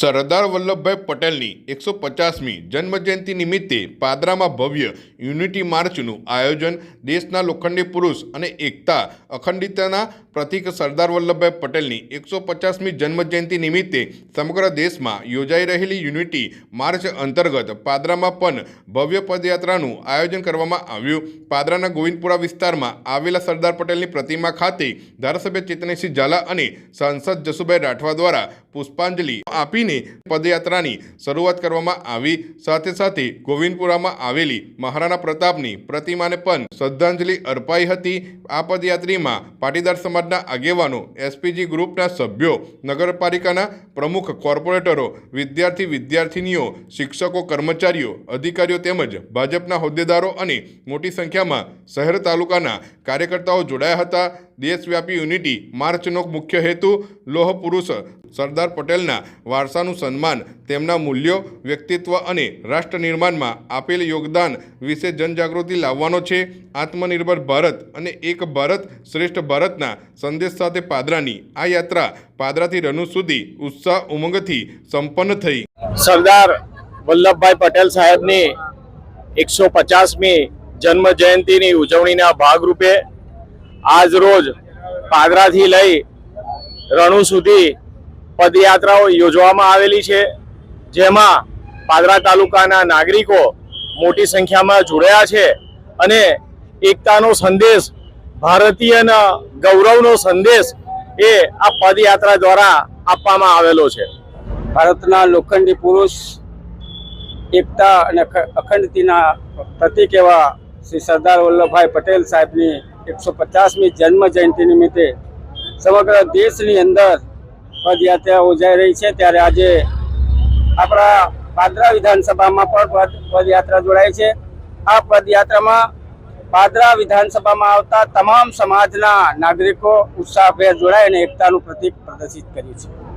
સરદાર વલ્લભભાઈ પટેલની એકસો પચાસમી જન્મજયંતિ નિમિત્તે પાદરામાં ભવ્ય યુનિટી માર્ચનું આયોજન દેશના લોખંડી પુરુષ અને એકતા અખંડિતતાના પ્રતિક સરદાર વલ્લભભાઈ પટેલની એકસો પચાસમી જન્મજયંતિ નિમિત્તે સમગ્ર દેશમાં યોજાઈ રહેલી યુનિટી માર્ચ અંતર્ગત પાદરામાં પણ ભવ્ય પદયાત્રાનું આયોજન કરવામાં આવ્યું. પાદરાના ગોવિંદપુરા વિસ્તારમાં આવેલા સરદાર પટેલની પ્રતિમા ખાતે ધારાસભ્ય ચેતનસિંહ ઝાલા અને સાંસદ જસુભાઈ રાઠવા દ્વારા પુષ્પાંજલિ આપીને પદયાત્રાની શરૂઆત કરવામાં આવી. સાથે સાથે ગોવિંદપુરામાં આવેલી મહારાણા પ્રતાપની પ્રતિમાને પણ શ્રદ્ધાંજલિ અર્પાઈ હતી. આ પદયાત્રીમાં પાટીદાર સમાજના આગેવાનો, એસપીજી ગ્રુપના સભ્યો, નગરપાલિકાના પ્રમુખ કોર્પોરેટરો, વિદ્યાર્થી વિદ્યાર્થિનીઓ, શિક્ષકો, કર્મચારીઓ, અધિકારીઓ તેમજ ભાજપના હોદ્દેદારો અને મોટી સંખ્યામાં શહેર તાલુકાના કાર્યકર્તાઓ જોડાયા હતા. દેશવ્યાપી યુનિટી માર્ચનો મુખ્ય હેતુ લોહ પુરુષ સરદાર પટેલના વારસાનું સન્માન, તેમના મૂલ્યો, વ્યક્તિત્વ અને રાષ્ટ્ર નિર્માણમાં આપેલ યોગદાન વિશે જનજાગૃતિ લાવવાનો છે. આત્મનિર્ભર ભારત અને એક ભારત શ્રેષ્ઠ ભારતના સંદેશ સાથે પાદરાની આ યાત્રા પાદરાથી રનુ સુધી ઉત્સાહ ઉમંગથી સંપન્ન થઈ. સરદાર વલ્લભભાઈ પટેલ સાહેબની એકસો પચાસમી જન્મ જયંતિની ઉજવણીના ભાગરૂપે આજ રોજ પાદરાથી લઈ રણુ સુધી પદયાત્રાઓ યોજવામાં આવેલી છે. જેમાં પાદરા તાલુકાના નાગરિકો મોટી સંખ્યામાં જોડાયા છે અને એકતાનો સંદેશ, ભારતીયના ગૌરવનો સંદેશ એ આ પદયાત્રા દ્વારા આપવામાં આવેલો છે. ભારતના લોખંડી પુરુષ, એકતા અને અખંડતીના પ્રતિક એવા શ્રી સરદાર વલ્લભભાઈ પટેલ સાહેબની એકસો પચાસમી જન્મ જયંતિ નિમિત્તે સમગ્ર દેશની અંદર પદયાત્રા યોજાઈ રહી છે. ત્યારે આજે આપણા પાદરા વિધાનસભામાં પણ પદ, પદયાત્રા જોડાય છે. આ પદયાત્રામાં પાદરા વિધાનસભામાં આવતા તમામ સમાજના નાગરિકો ઉત્સાહભેર જોડાય અને એકતાનું પ્રતીક પ્રદર્શિત કર્યું છે